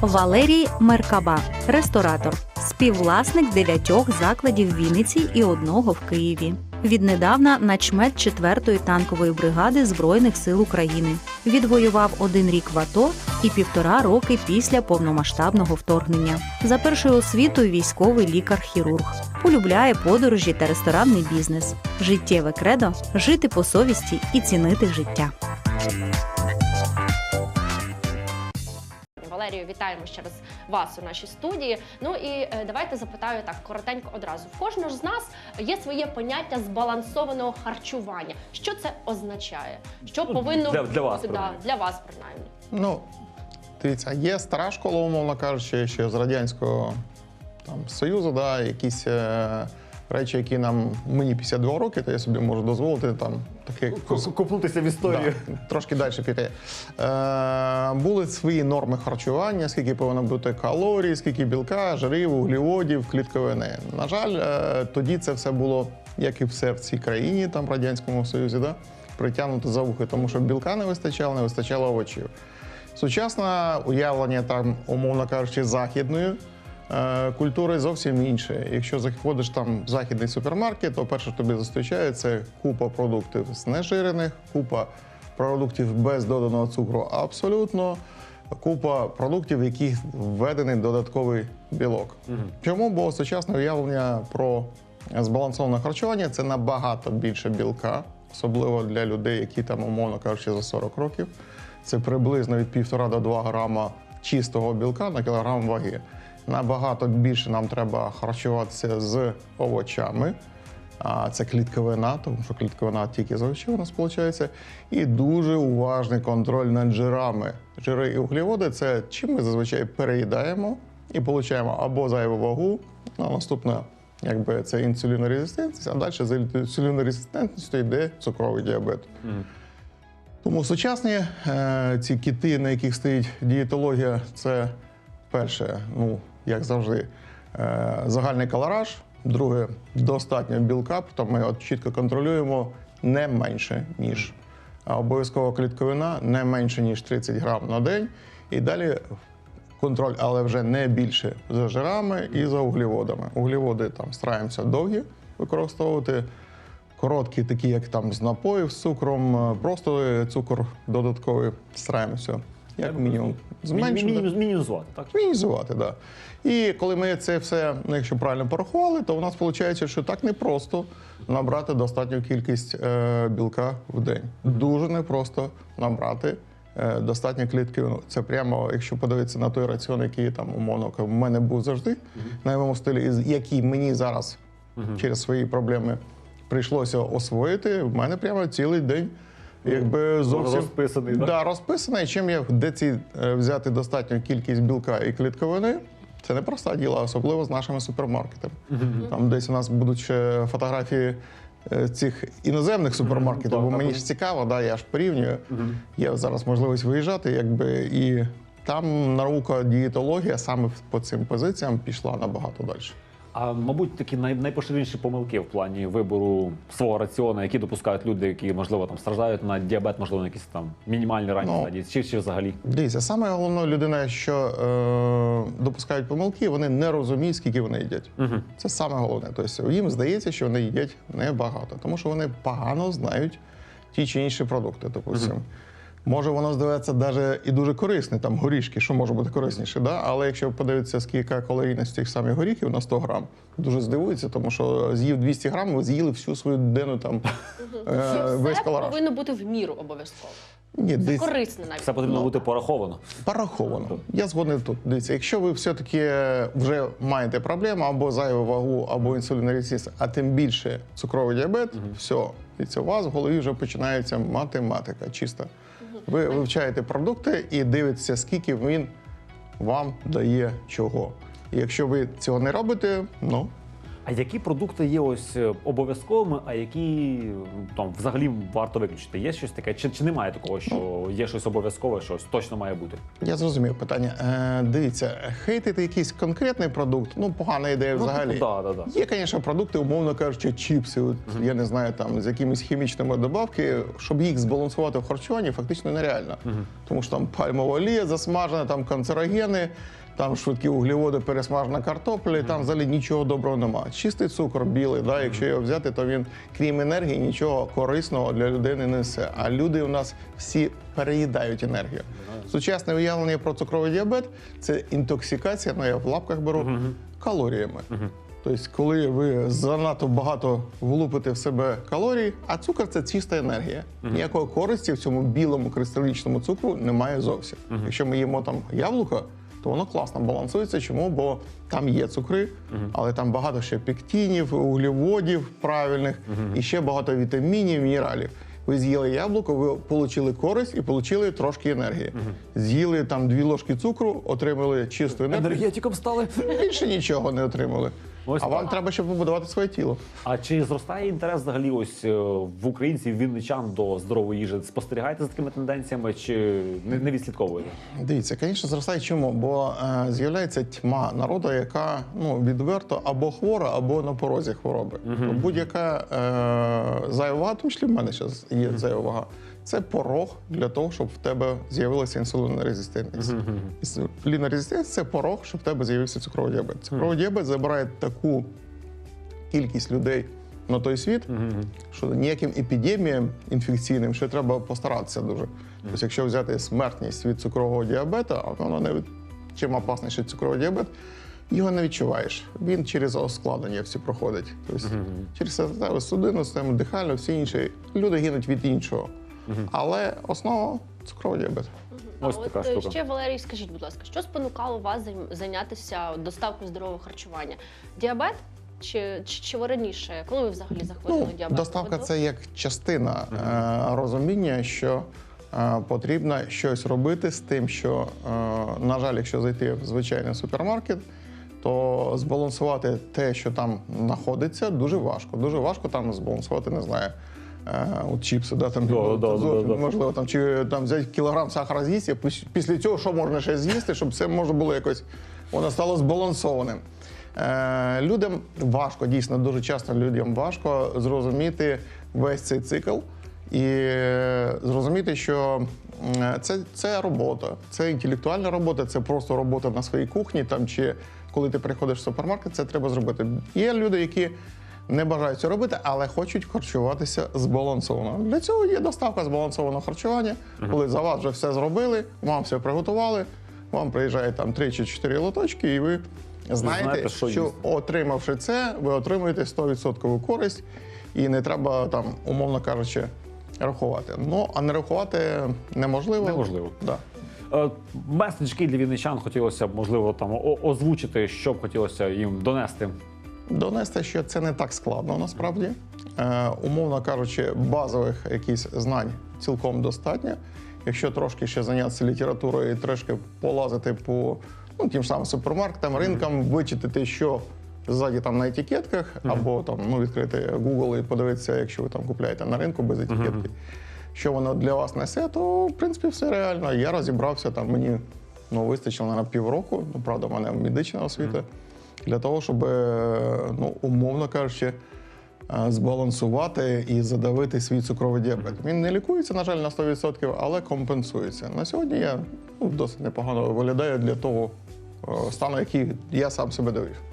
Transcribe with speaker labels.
Speaker 1: Валерій Меркаба, ресторатор, співвласник дев'ятьох закладів в Вінниці і одного в Києві. Віднедавна начмет 4-ї танкової бригади Збройних сил України. Відвоював один рік в АТО і півтора роки після повномасштабного вторгнення. За першою освітою військовий лікар-хірург. Полюбляє подорожі та ресторанний бізнес. Життєве кредо жити по совісті і цінити життя.
Speaker 2: Валерію, вітаємо ще раз вас у нашій студії. Ну і е, давайте запитаю так коротенько одразу. В кожного з нас є своє поняття збалансованого харчування. Що це означає? Що
Speaker 3: Ну,
Speaker 2: повинно
Speaker 3: для- для вас,
Speaker 2: да,
Speaker 3: принаймні.
Speaker 2: для вас принаймні?
Speaker 4: Ну, дивіться, є стара школа, умовно кажучи, ще з Радянського там, Союзу, да, якісь е, речі, які нам мені 52 роки, то я собі можу дозволити там таке
Speaker 3: Купнутися в історію.
Speaker 4: Да, трошки далі піти. Е, були свої норми харчування, скільки повинно бути калорій, скільки білка, жирів, углеводів, клітковини. На жаль, е, тоді це все було, як і все в цій країні, там в Радянському Союзі, да, притягнуто за вухи, тому що білка не вистачало, не вистачало овочів. Сучасне уявлення там, умовно кажучи, західної е, культури зовсім інше. Якщо заходиш там в західний супермаркет, то перше, що тобі зустрічає, це купа продуктів знежирених, купа продуктів без доданого цукру абсолютно. Купа продуктів, в яких введений додатковий білок. Чому? Бо сучасне уявлення про збалансоване харчування це набагато більше білка, особливо для людей, які там, умовно кажучи, за 40 років. Це приблизно від 1,5 до 2 грама чистого білка на кілограм ваги. Набагато більше нам треба харчуватися з овочами. А це клітковина, тому що клітковина тільки з овочів у нас виходить. І дуже уважний контроль над жирами. Жири і углеводи це чим ми зазвичай переїдаємо і отримуємо або зайву вагу, а наступне, якби це інсулінорезистентність, а далі з інсулінорезистентністю йде цукровий діабет. Тому сучасні е, ці кіти, на яких стоїть дієтологія, це перше, ну як завжди, е, загальний калораж. Друге, достатньо білка, тобто ми от чітко контролюємо не менше, ніж а обов'язково клітковина, не менше, ніж 30 грам на день. І далі контроль, але вже не більше за жирами і за углеводами. Углеводи там стараємося довгі використовувати. Короткі, такі як там з напоїв з цукром, е, просто цукор додатковий стараємося, як мінімум, зменшити.
Speaker 3: Мінімізувати, так?
Speaker 4: Мінімізувати, так. Да. І коли ми це все, ну, якщо правильно порахували, то у нас виходить, що так непросто набрати достатню кількість е, білка в день. Дуже непросто набрати е, достатньо клітковину. Це прямо, якщо подивитися на той раціон, який там умовно в мене був завжди на моєму стилі, який мені зараз через свої проблеми прийшлося освоїти. В мене прямо цілий день. Якби зовсім
Speaker 3: Розписаний, так?
Speaker 4: да, розписаний. Чим я де ці е, взяти достатню кількість білка і клітковини. Це не проста діла, особливо з нашими супермаркетами. Там десь у нас будуть ще фотографії е, цих іноземних супермаркетів,
Speaker 3: так,
Speaker 4: бо
Speaker 3: так,
Speaker 4: мені
Speaker 3: так.
Speaker 4: ж цікаво, да, я ж порівнюю. Є зараз можливість виїжджати, якби і там наука дієтологія саме по цим позиціям пішла набагато далі.
Speaker 3: А мабуть, такі най, найпоширеніші помилки в плані вибору свого раціону, які допускають люди, які можливо там страждають на діабет, можливо, на якісь там мінімальні ранні
Speaker 4: Ну,
Speaker 3: стадії, чи, чи взагалі.
Speaker 4: Дивіться, саме головне людина, що е, допускають помилки, вони не розуміють, скільки вони їдять.
Speaker 3: Угу.
Speaker 4: Це саме головне. Тобто їм здається, що вони їдять небагато, тому що вони погано знають ті чи інші продукти. Допустимо. Може, воно здається навіть і дуже корисне, там горішки, що може бути корисніше, да? але якщо подивитися, скільки калорійності тих самих горіхів на 100 грам, дуже здивується, тому що з'їв 200 грам, ви з'їли всю свою денну там е, весь
Speaker 2: Все
Speaker 4: калораж.
Speaker 2: повинно бути в міру обов'язково.
Speaker 4: Ні,
Speaker 2: Це
Speaker 4: десь
Speaker 2: корисне навіть.
Speaker 3: Все потрібно бути пораховано.
Speaker 4: Пораховано. Я згоден тут. Дивіться, якщо ви все-таки вже маєте проблему або зайву вагу, або інсулінорезистентність, а тим більше цукровий діабет, все, дивіться, у вас в голові вже починається математика чиста. Ви вивчаєте продукти і дивитеся, скільки він вам дає чого. І якщо ви цього не робите, ну
Speaker 3: А які продукти є ось е, обов'язковими, а які там взагалі варто виключити? Є щось таке? Чи, чи немає такого, що є щось обов'язкове, щось точно має бути?
Speaker 4: Я зрозумів питання. Е, дивіться, хейтити якийсь конкретний продукт, ну погана ідея взагалі.
Speaker 3: Ну, да, да, да.
Speaker 4: Є, звісно, продукти, умовно кажучи, чіпси. От, Я не знаю, там з якимись хімічними добавки, щоб їх збалансувати в харчуванні, фактично нереально. Тому що там пальмова олія засмажена, там канцерогени, там швидкі вуглеводи, пересмажена картопля, і там взагалі нічого доброго немає. Чистий цукор білий, да, якщо його взяти, то він, крім енергії, нічого корисного для людини не несе. А люди у нас всі переїдають енергію. Сучасне уявлення про цукровий діабет це інтоксикація, ну я в лапках беру, калоріями. Тобто, коли ви занадто багато влупите в себе калорій, а цукор це чиста енергія. Ніякої користі в цьому білому кристалічному цукру немає зовсім. Якщо ми їмо там яблуко, то воно класно балансується. Чому? Бо там є цукри, але там багато ще пектинів, углеводів правильних і ще багато вітамінів, мінералів. Ви з'їли яблуко, ви отримали користь і отримали трошки енергії. З'їли там дві ложки цукру, отримали чисту енергію.
Speaker 3: Енергетиком стали.
Speaker 4: Більше нічого не отримали.
Speaker 3: Ось
Speaker 4: а вам треба ще побудувати своє тіло.
Speaker 3: А чи зростає інтерес взагалі ось е, в українців, вінничан до здорової їжі? Спостерігаєте за такими тенденціями чи не, не відслідковуєте?
Speaker 4: Дивіться, звісно, зростає чому? Бо е, з'являється тьма народу, яка ну відверто або хвора, або на порозі хвороби. То Будь-яка е, зайва тому числі в мене зараз є зайва вага. Це порог для того, щоб в тебе з'явилася інсулінорезистентність. Інсулінорезистентність – це порог, щоб в тебе з'явився цукровий діабет. Цукровий діабет забирає таку кількість людей на той світ, що ніяким епідеміям інфекційним ще треба постаратися дуже. Тобто, якщо взяти смертність від цукрового діабету, а воно не від чим опасніший цукровий діабет, його не відчуваєш. Він через оскладнення всі проходить. Тобто, через серцеву судину, систему дихальну, всі інші. Люди гинуть від іншого. Але основа цукровий діабет.
Speaker 3: Ось
Speaker 2: а
Speaker 3: така
Speaker 2: от е,
Speaker 3: штука.
Speaker 2: ще Валерій, скажіть, будь ласка, що спонукало вас займ- зайнятися доставкою здорового харчування? Діабет? Чи, чи, чи ви раніше? Коли ви взагалі захворіли
Speaker 4: Ну,
Speaker 2: на діабет?
Speaker 4: доставка
Speaker 2: Ви
Speaker 4: це як частина е, розуміння, що е, потрібно щось робити з тим, що, е, на жаль, якщо зайти в звичайний супермаркет, то збалансувати те, що там знаходиться, дуже важко. Дуже важко там збалансувати, не знаю. Е, От чіпси, да, там,
Speaker 3: Да, да, да,
Speaker 4: зовсім
Speaker 3: да.
Speaker 4: можливо, там, чи там взяти кілограм сахара з'їсти, після цього що можна ще з'їсти, щоб це можна було якось, воно стало збалансованим. Е, людям важко, дійсно, дуже часто людям важко зрозуміти весь цей цикл і е, зрозуміти, що це, це робота, це інтелектуальна робота, це просто робота на своїй кухні. Там чи коли ти приходиш в супермаркет, це треба зробити. Є люди, які не бажають це робити, але хочуть харчуватися збалансовано. Для цього є доставка збалансованого харчування, коли за вас вже все зробили, вам все приготували. Вам приїжджає там 3 чи 4 лоточки, і ви знаєте,
Speaker 3: знаєте, що
Speaker 4: що, отримавши це, ви отримуєте 100% користь, і не треба там, умовно кажучи, рахувати. Ну а не рахувати неможливо.
Speaker 3: Неможливо.
Speaker 4: Да.
Speaker 3: Е, Меседжки для вінничан хотілося б, можливо, там озвучити, що б хотілося їм донести.
Speaker 4: Донести, що це не так складно насправді. Е, умовно кажучи, базових якісь знань цілком достатньо. Якщо трошки ще зайнятися літературою і трошки полазити по ну, тим самим супермаркетам, ринкам, вичитати, що ззаді там на етикетках, або там ну, відкрити Google і подивитися, якщо ви там купляєте на ринку без етикетки, що воно для вас несе, то в принципі все реально. Я розібрався там, мені ну, вистачило на півроку. Ну, правда, в мене медична освіта для того, щоб, е, ну, умовно кажучи, е, збалансувати і задавити свій цукровий діабет. Він не лікується, на жаль, на 100%, але компенсується. На сьогодні я ну, досить непогано виглядаю для того е, стану, який я сам себе довів.